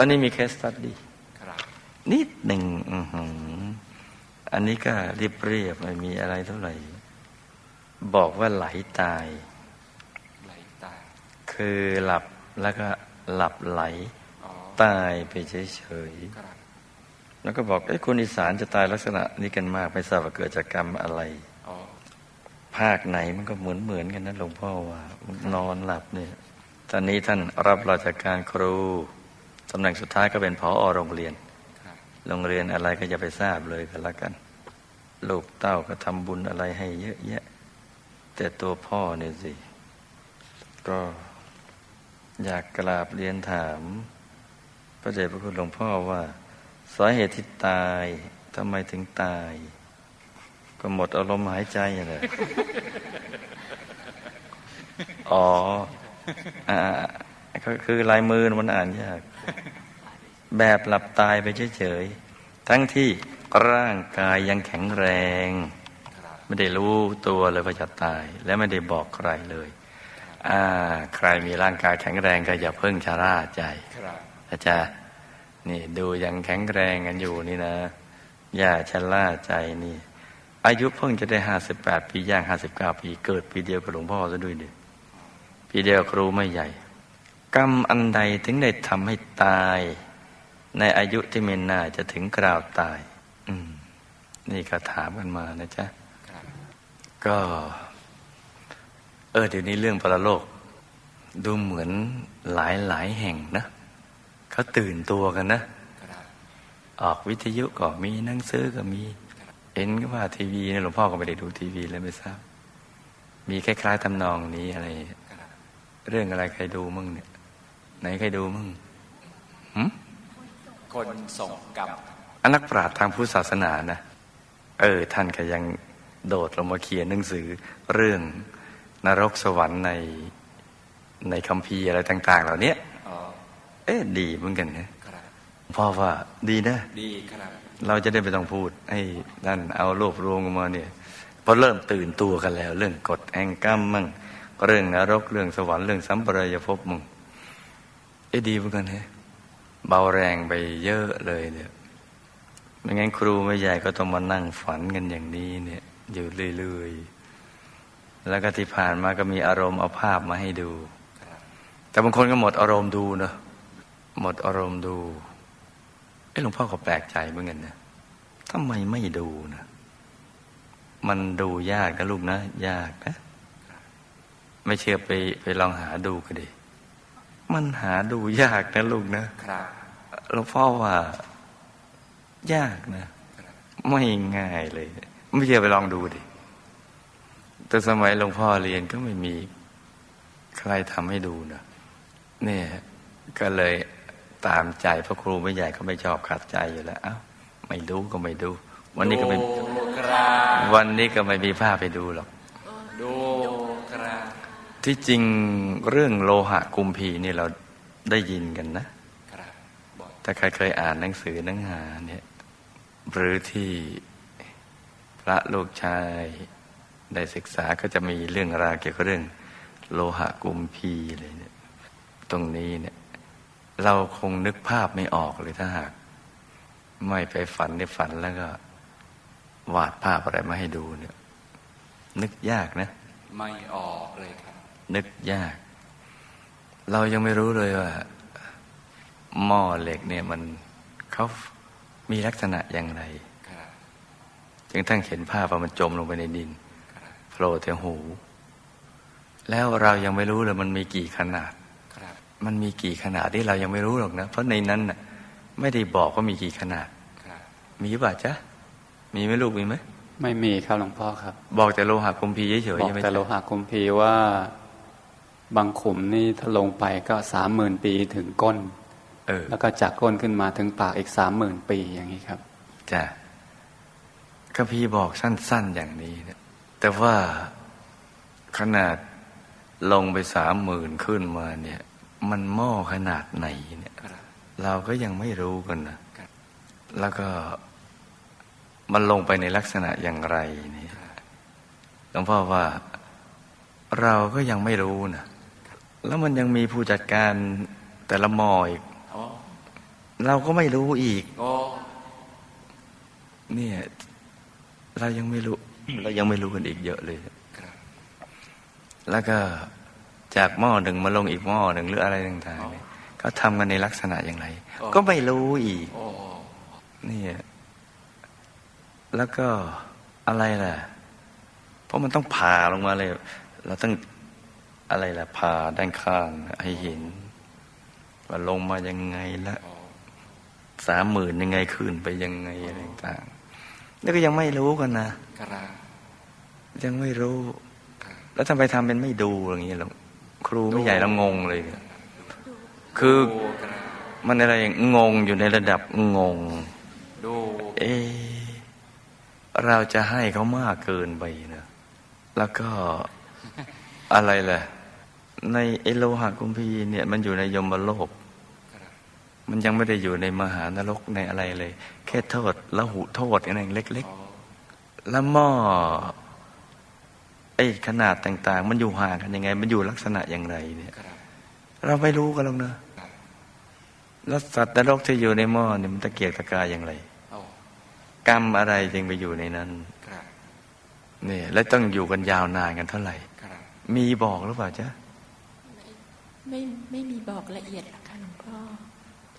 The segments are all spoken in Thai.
วันนี้มีเคสตัดดีครับนิดหนึ่งอื้อหืออันนี้ก็เรียบเรียบไม่มีอะไรเท่าไหร่ บอกว่าไหลตาย ไหลตาย คือหลับแล้วก็หลับไหลอ๋อตายไปเฉยครับๆแล้วก็บอกเอ้คนอีสานจะตายลักษณะนี้กันมากไม่ทราบว่าเกิดจากกรรมอะไรอ๋อภาคไหนมันก็เหมือนเหมือนๆกันนะหลวงพ่อว่า นอนหลับเนี่ย ตอนนี้ท่านรับราชการครู ตำแหน่งสุดท้ายก็เป็นผอโรงเรียนครับโรงเรียนอะไรก็จะไปทราบเลยกันละกัน ลูกเต้าก็ทำบุญอะไรให้เยอะแยะ แต่ตัวพ่อเนี่ยสิ ก็อยากกราบเรียนถาม พระเดชพระคุณหลวงพ่อว่า สาเหตุที่ตายทำไมถึงตาย ก็หมดอารมณ์หายใจอะเลยอ๋ออ่า ก็คือลายมือมันอ่านยาก แบบหลับตายไปเฉยๆ ทั้งที่ร่างกายยังแข็งแรง ไม่ได้รู้ตัวเลยว่าจะตาย และไม่ได้บอกใครเลยอ่าใครมีร่างกายแข็งแรงก็อย่าเพิ่งชะล่าใจอาจารย์นี่ดูยังแข็งแรงกันอยู่นี่นะ อย่าชะล่าใจนี่ อายุเพิ่งจะได้ห้าสิบแปดปีย่างห้าสิบเก้าปี เกิดปีเดียวกับหลวงพ่อซะด้วยเดีปีเดียวครูไม่ใหญ่ กรรมอันใดถึงได้ทำให้ตาย ในอายุที่ไม่น่าจะถึงกราวตาย อืม นี่ก็ถามกันมานะจ๊ะก็ เออเดี๋ยวนี้เรื่องปรโลก ดูเหมือนหลายหลายแห่งนะเขาตื่นตัวกันนะ ออกวิทยุก็มีหนังสือก็มีเห็นก็ว่าทีวีเนี่ยหลวงพ่อก็ไม่ได้ดูทีวีเลยไม่ทราบ มีคล้ายๆทำนองนี้อะไร เรื่องอะไรใครดูมึงเนี่ย ไหนใครดูมึงหืมคนส่งกรรมอันนักปราชญ์ทางพุทธศาสนานะ เออ ท่านก็ยังโดดลงมาเขียนหนังสือเรื่องนรกสวรรค์ในในคัมภีร์อะไรต่าง ๆ เหล่านี้อ๋อเอ๊ะดีเหมือนกันนะครับพ่อว่าดีนะดีครับเราจะได้ไม่ต้องพูด ให้นั่นเอารวบรวมกันมาเนี่ยพอเริ่มตื่นตัวกันแล้ว เรื่องกฎแห่งกรรมมั่งเรื่องนรกเรื่องสวรรค์เรื่องสัมปรายภพมั่ง เอ๊ดีเหมือนกันฮะเบาแรงไปเยอะเลยเนี่ยไม่งั้นครูไม่ใหญ่ก็ต้องมานั่งฝันกันอย่างนี้เนี่ย อยู่เรื่อยๆ แล้วก็ที่ผ่านมาก็มีอารมณ์เอาภาพมาให้ดู แต่บางคนก็หมดอารมณ์ดูเนอะหมดอารมณ์ดู เอ้หลวงพ่อก็แปลกใจเหมือนกันนะทำไมไม่ดูนะมันดูยากนะลูกนะ ยากนะ ไม่เชื่อไปไปลองหาดูก็ดี มันหาดูยากนะลูกนะครับหลวงพ่อว่า ยากนะครับไม่ง่ายเลย ไม่เชื่อไปลองดูดิ แต่สมัยหลวงพ่อเรียนก็ไม่มีใครทำให้ดูนะเนี่ยก็เลยตามใจพระครูไม่ใหญ่เขาไม่ชอบขัดใจอยู่แล้ว เอ้า ไม่ดูก็ไม่ดู วันนี้ก็ไม่ดูครับวันนี้ก็ไม่มีภาพไปดูหรอกดูครับ ที่จริงเรื่องโลหะกุมพีนี่เราได้ยินกันนะครับบอกถ้าใครเคยอ่านหนังสือหนังหาเนี่ยหรือที่พระลูกชายได้ศึกษาก็จะมีเรื่องราวเกี่ยวกับเรื่อง โลหะกุมพีเลยเนี่ยตรงนี้เนี่ยเราคงนึกภาพไม่ออกเลยถ้าหาก ไม่ไปฝันในฝันแล้วก็ วาดภาพอะไรมาให้ดูเนี่ย นึกยากนะ ไม่ออกเลยครับ นึกยาก เรายังไม่รู้เลยว่า หม้อเหล็กเนี่ยมันเขามีลักษณะอย่างไรครับจึงทั้งเห็นภาพว่ามันจมลงไปในดินครับโผล่แต่หู แล้วเรายังไม่รู้เลยมันมีกี่ขนาดครับมันมีกี่ขนาดที่เรายังไม่รู้หรอกนะ เพราะในนั้นน่ะ ไม่ได้บอกว่ามีกี่ขนาดครับมีป่ะจ๊ะ มีไหมลูกมีไหม ไม่มีครับหลวงพ่อครับ บอกแต่โลหะกุมพีเฉยๆบอกใช่ไหมแต่โลจ๊ะหะคุมพีว่า บางขุมนี่ถ้าลงไปก็สามหมื่นปีถึงก้น เออ แล้วก็จากก้นขึ้นมาถึงปากอีกสามหมื่นปีอย่างนี้ครับจ้ะคัมภีร์บอกสั้น ๆอย่างนี้เนี่ยแต่ว่าขนาดลงไปสามหมื่นขึ้นมาเนี่ย มันหม้อขนาดไหนเนี่ยครับเราก็ยังไม่รู้กันนะแล้วก็มันลงไปในลักษณะอย่างไรเนี่ยหลวงพ่อว่าเราก็ยังไม่รู้นะ แล้วมันยังมีผู้จัดการแต่ละหมออีกอ๋อเราก็ไม่รู้อีกโอ้เนี่ย เรายังไม่รู้ เรายังไม่รู้กันอีกเยอะเลยครับแล้วก็จากหม้อหนึ่งมาลงอีกหม้อหนึ่งหรืออะไรต่างๆเนี่ยเขาทำกันในลักษณะอย่างไร ก็ไม่รู้อีกโอ้เนี่ยแล้วก็อะไรล่ะ เพราะมันต้องผ่าลงมาเลย เราต้อง อะไรล่ะผ่าด้านข้างให้เห็น ว่าลงมายังไงละโอ้สามหมื่นยังไงคืนไปยังไงอะไรต่างๆแล้วก็ยังไม่รู้กันนะครับยังไม่รู้ครับแล้วทำไมทำเป็นไม่ดูอย่างนี้หรอครูไม่ใหญ่เรางงเลยเนี่ยคือดูครับมันอะไรงงอยู่ในระดับงงดูเอะเราจะให้เขามากเกินไปนะแล้วก็อะไรล่ะ ในเอโลหะกุมพีร์เนี่ยมันอยู่ในยมโลกครับมันยังไม่ได้อยู่ในมหานรกในอะไรเลย แค่โทษละหุโทษอะไรเล็กโอ้ๆแล้วหม้อไอ้ขนาดต่าง ๆ มันอยู่ห่างกันยังไง มันอยู่ลักษณะอย่างไรเนี่ยครับเราไม่รู้กันหรอกนะแล้วสัตว์นรกที่อยู่ในหม้อเนี่ยมันตะเกียกตะกายอย่างไรโอ้กรรมอะไรจึงไปอยู่ในนั้นครับเนี่ย แล้วต้องอยู่กันยาวนานกันเท่าไหร่ครับมีบอกหรือเปล่าจ๊ะ ไม่ไม่มีบอกละเอียดหรอกค่ะหลวงพ่อ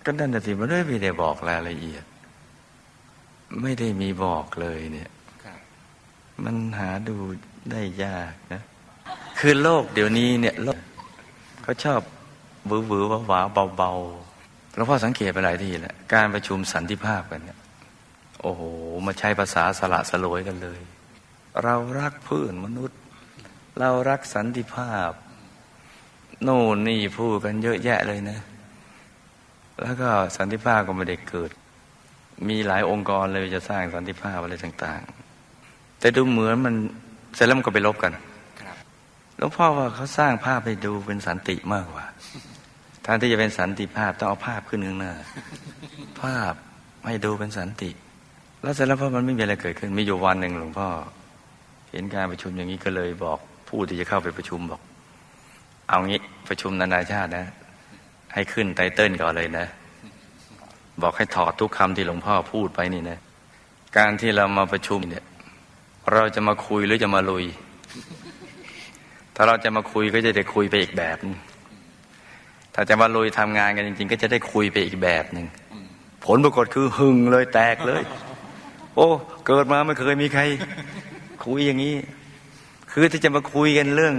ก็นั่นน่ะสิมันไม่ได้บอกรายละเอียด ไม่ได้มีบอกเลยเนี่ยครับมันหาดูได้ยากนะ คือโลกเดี๋ยวนี้เนี่ยโลกเขาชอบบือบือว่าหวาๆเบาๆแล้วพ่อสังเกตไปหลายทีแล้วการประชุมสันติภาพกันเนี่ยโอ้โหมาใช้ภาษาสละสลวยกันเลย เรารักเพื่อนมนุษย์ เรารักสันติภาพโน่นนี่พูดกันเยอะแยะเลยนะ แล้วก็สันติภาพก็ไม่ได้เกิด มีหลายองค์กรเลยจะสร้างสันติภาพอะไรต่าง ๆ แต่ดูเหมือนมันเสร็จแล้วมันก็ไปลบกันหลวงพ่อว่าเขาสร้างภาพให้ดูเป็นสันติมากกว่าแทนที่จะเป็นสันติภาพต้องเอาภาพขึ้นข้างหน้า ภาพให้ดูเป็นสันติ แล้วเสร็จแล้วพอมันไม่มีอะไรเกิดขึ้นมีอยู่วันหนึ่งหลวงพ่อ เห็นการประชุมอย่างนี้ก็เลยบอกผู้ที่จะเข้าไปประชุมบอก เอางี้ประชุมนานาชาตินะ ให้ขึ้นไตเติ้ลก่อนเลยนะ บอกให้ถอดทุกคำที่หลวงพ่อพูดไปนี่นะ การที่เรามาประชุมเนี่ย เราจะมาคุยหรือจะมาลุย ถ้าเราจะมาคุยก็จะได้คุยไปอีกแบบหนึงถ้าจะมาลุยทำงานกันจริง ๆ ก็จะได้คุยไปอีกแบบหนึ่งผลปรากฏคือหึงเลยแตกเลย โอ้ เกิดมาไม่เคยมีใคร คุยอย่างนี้ คือที่จะมาคุยกันเรื่อง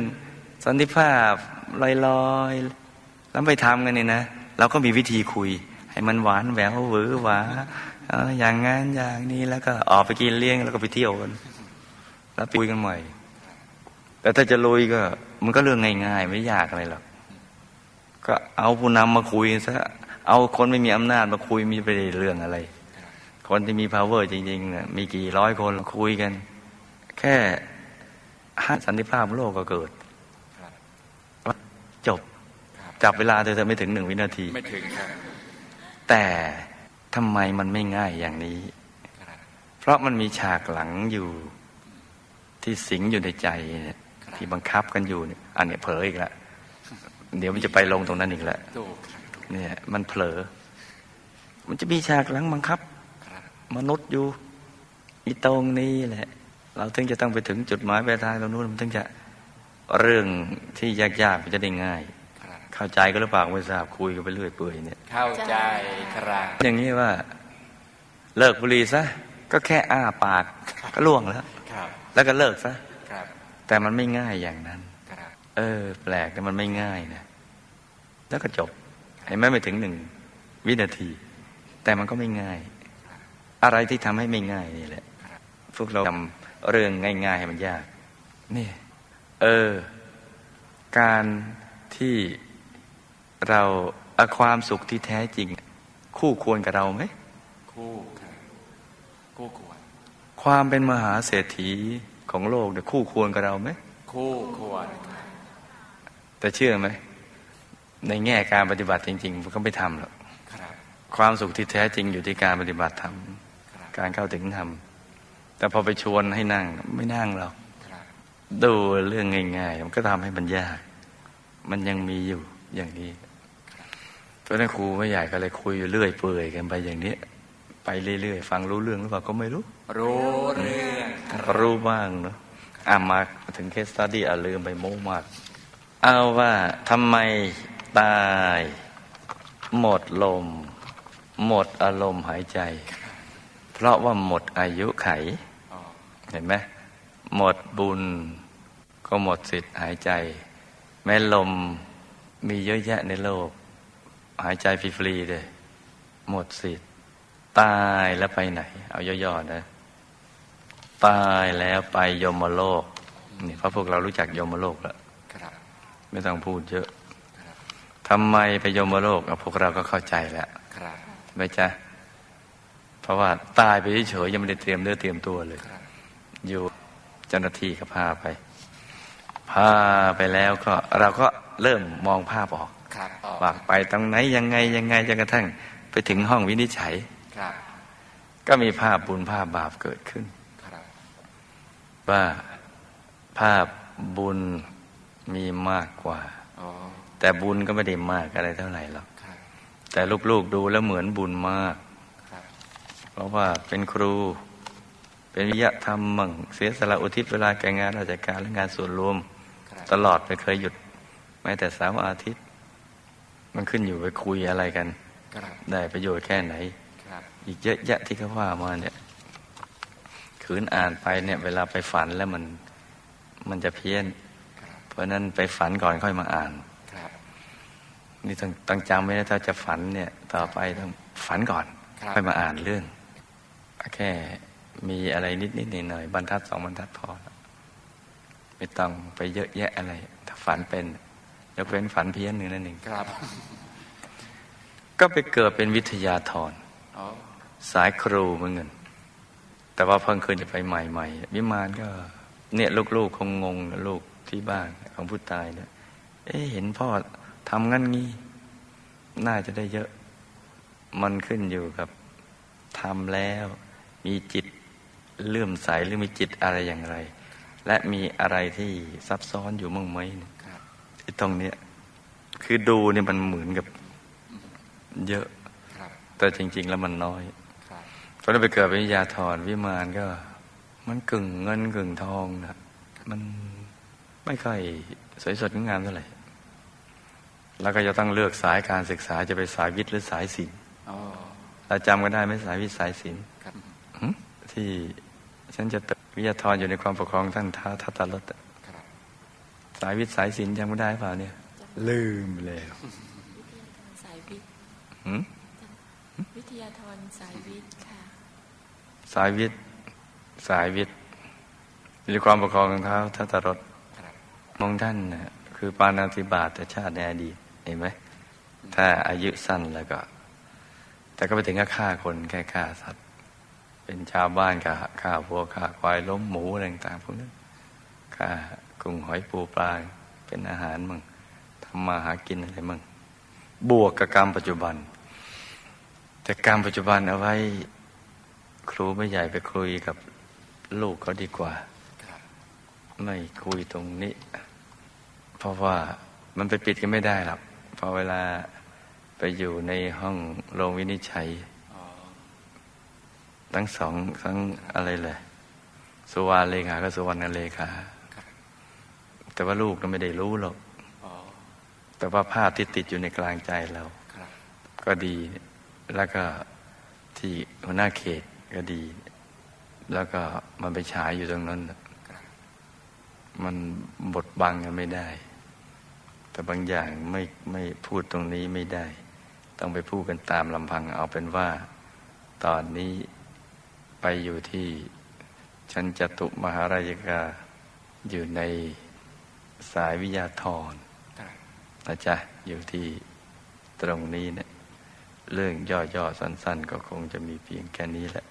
สันติภาพ ลอยๆแล้วไปทำกันนี่นะเราก็มีวิธีคุย ให้มันหวานแหววหวือหวาอย่างงานอย่างนี้แล้วก็ออกไปกินเลี้ยงแล้วก็ไปเที่ยวกันแล้วคุยกันใหม่แต่ถ้าจะลุยก็ มันก็เรื่องง่ายๆ ไม่ยากอะไรหรอกก็เอาผู้นำมาคุยซะเอาคนไม่มีอำนาจมาคุยมีไปได้เรื่องอะไร คนที่มี power จริงๆเนี่ยมีกี่ร้อยคนคุยกัน แค่ให้สันติภาพโลกก็เกิด จบครับจับเวลาเธอไม่ถึงหนึ่งวินาที ไม่ถึงครับ แต่ทำไมมันไม่ง่ายอย่างนี้ครับเพราะมันมีฉากหลังอยู่ที่สิงอยู่ในใจเนี่ยครับที่บังคับกันอยู่เนี่ยอันเนี้ยเผลออีกแล้วเดี๋ยวมันจะไปลงตรงนั้นอีกแล้วถูกครับถูกเนี่ย มันเผลอ มันจะมีฉากหลังบังคับครับ มนุษย์อยู่อีตรงนี้แหละ เราถึงจะต้องไปถึงจุดหมายปลายทางตรงนู้นมันถึงจะ เรื่องที่ยากๆมันจะได้ง่ายครับเข้าใจก็หรือเปล่าไม่ทราบคุยกันไปเรื่อยเปื่อยเนี่ย เข้าใจครับอย่างนี้ว่า เลิกบุหรี่ซะก็แค่อ้าปากก็ล่วงแล้วครับแล้วก็เลิกซะครับแต่มันไม่ง่ายอย่างนั้นครับเออ แปลกแต่มันไม่ง่ายนะแล้วก็จบเห็นไหมไม่ถึงหนึ่งวินาที แต่มันก็ไม่ง่าย อะไรที่ทำให้ไม่ง่ายนี่แหละพวกเราทำเรื่องง่ายๆให้มันยากนี่ เออ การที่เราเอาความสุขที่แท้จริง คู่ควรกับเราไหม คู่ครับคู่ควร ความเป็นมหาเศรษฐีของโลกเนี่ยคู่ควรกับเราไหม คู่ควรครับแต่เชื่อไหม ในแง่การปฏิบัติจริง ๆ มันก็ไม่ทำหรอกครับความสุขที่แท้จริงอยู่ที่การปฏิบัติธรรมครับการเข้าถึงธรรม แต่พอไปชวนให้นั่งไม่นั่งหรอกครับ ดูเรื่องง่ายๆ มันก็ทำให้มันยาก มันยังมีอยู่อย่างนี้เพราะฉะนั้นครูไม่ใหญ่ก็เลยคุยอยู่เรื่อยเปื่อยกันไปอย่างนี้ ไปเรื่อยๆ ฟังรู้เรื่องหรือเปล่าก็ไม่รู้ รู้เรื่องรู้บ้างเนาะอะมาถึงเคสตัดดี้อะลืมไปโม้มาก เอาว่าทำไมตาย หมดลม หมดอารมณ์หายใจ เพราะว่าหมดอายุไขอ๋อเห็นไหม หมดบุญก็หมดสิทธิ์หายใจ แม้ลมมีเยอะแยะในโลก หายใจฟรีๆเลยหมดสิทธิ์ตายแล้วไปไหน เอาย่อๆนะตายแล้วไปยมโลกนี่เพราะพวกเรารู้จักยมโลกแล้วครับไม่ต้องพูดเยอะครับทำไมไปยมโลกอะพวกเราก็เข้าใจแล้วครับไม่จ๊ะเพราะว่าตายไปเฉยๆยังไม่ได้เตรียมเนื้อเตรียมตัวเลยครับอยู่ เจ้าหน้าที่ก็พาไป พาไปแล้วก็เราก็เริ่มมองภาพออกครับออกว่าไปตรงไหนยังไงยังไงจนกระทั่งไปถึงห้องวินิจฉัยครับก็มีภาพบุญภาพบาปเกิดขึ้นครับว่าภาพบุญมีมากกว่าอ๋อแต่บุญก็ไม่ได้มากอะไรเท่าไหร่หรอกครับแต่ลูกๆดูแล้วเหมือนบุญมากครับเพราะว่าเป็นครู เป็นวิทยาธรรมมั่งเสียสละอุทิศเวลาแก่งานราชการและงานส่วนรวมครับตลอดไม่เคยหยุดแม้แต่เสาร์อาทิตย์ มันขึ้นอยู่ไปคุยอะไรกันครับได้ประโยชน์แค่ไหนครับอีกเยอะแยะที่เขาว่ามาเนี่ยขืนอ่านไปเนี่ย เวลาไปฝันแล้วมันมันจะเพี้ยนครับเพราะฉะนั้นไปฝันก่อนค่อยมาอ่านครับนี่ต้องต้องจำไว้นะถ้าจะฝันเนี่ย ต่อไปต้องฝันก่อนครับค่อยมาอ่านเรื่องแค่ มีอะไรนิดนิดหน่อยหน่อยๆบรรทัดสองบรรทัดพอแล้วไม่ต้องไปเยอะแยะอะไร ถ้าฝันเป็นยกเว้นฝันเพี้ยนหนึ่งนั่นเองครับ ก็ไปเกิดเป็นวิทยาธรอ๋อสายครูเหมือนกันแต่ว่าเพิ่งคืนจะไปใหม่ๆวิมานก็ เนี่ยลูกๆคงงงนะลูกที่บ้านของผู้ตายเนี่ย เอ๊ะเห็นพ่อทำงั้นงี้ น่าจะได้เยอะ มันขึ้นอยู่กับทำแล้ว มีจิต เลื่อมใสหรือมีจิตอะไรอย่างไร และมีอะไรที่ซับซ้อนอยู่มั่งไหมเนี่ยครับไอ้ตรงเนี้ยคือดูเนี่ยมันเหมือนกับเยอะครับแต่จริง ๆ แล้วมันน้อยครับเพราะเราไปเกิดเป็นวิทยาธรวิมานก็ มันกึ่งเงินกึ่งทองนะมันไม่ค่อยสวยสดงดงามเท่าไหร่แล้วก็จะต้องเลือกสายการศึกษาจะไปสายวิทย์หรือสายศิลป์อ๋อเราจำกันได้ไหมสายวิทย์สายศิลป์ครับหึที่ ฉันจะตึกวิทยาธรอยู่ในความปกครองท่านท้าทัตตรสอะครับสายวิทย์สายศิลป์จำไม่ได้เปล่าเนี่ย ลืมไปแล้วสายวิทย์หึวิทยาธรสายวิทย์ค่ะ สายวิทย์สายวิทย์อยู่ในความปกครองของท้าทัตตรสครับมองท่านนะคือปานาติบาตแต่ชาติในอดีตเห็นไหมถ้าอายุสั้นแล้วก็ แต่ก็ไปถึงก็ฆ่าคนแค่ฆ่าสัตว์ เป็นชาวบ้านก็ฆ่าวัวฆ่าควายล้มหมูอะไรต่างพวกนั้นฆ่ากุ้งหอยปูปลาเป็นอาหารมั่งทำมาหากินอะไรมั่งบวกกับกรรมปัจจุบัน แต่กรรมปัจจุบันเอาไว้ครูไม่ใหญ่ไปคุยกับลูกเขาดีกว่า ไม่คุยตรงนี้ เพราะว่ามันไปปิดกันไม่ได้หรอกพอเวลาไปอยู่ในห้องโรงวินิจฉัย ทั้งสองทั้งอะไรเลยสุวรรณเลขาก็สุวรรณเลขาครับแต่ว่าลูกก็ไม่ได้รู้หรอกอ๋อแต่ว่าภาพที่ติดอยู่ในกลางใจเราครับก็ดี แล้วก็ที่หัวหน้าเขตก็ดี แล้วก็มันไปฉายอยู่ตรงนั้นน่ะครับมันบดบังกันไม่ได้ แต่บางอย่างไม่ไม่พูดตรงนี้ไม่ได้ ต้องไปพูดกันตามลำพังเอาเป็นว่า ตอนนี้ ไปอยู่ที่ชั้นจตุมหาราชกาอยู่ในสายวิทยาธรนะจ๊ะอยู่ที่ตรงนี้เนี่ยเรื่องย่อๆสั้น ๆ ก็คงจะมีเพียงแค่นี้แหละ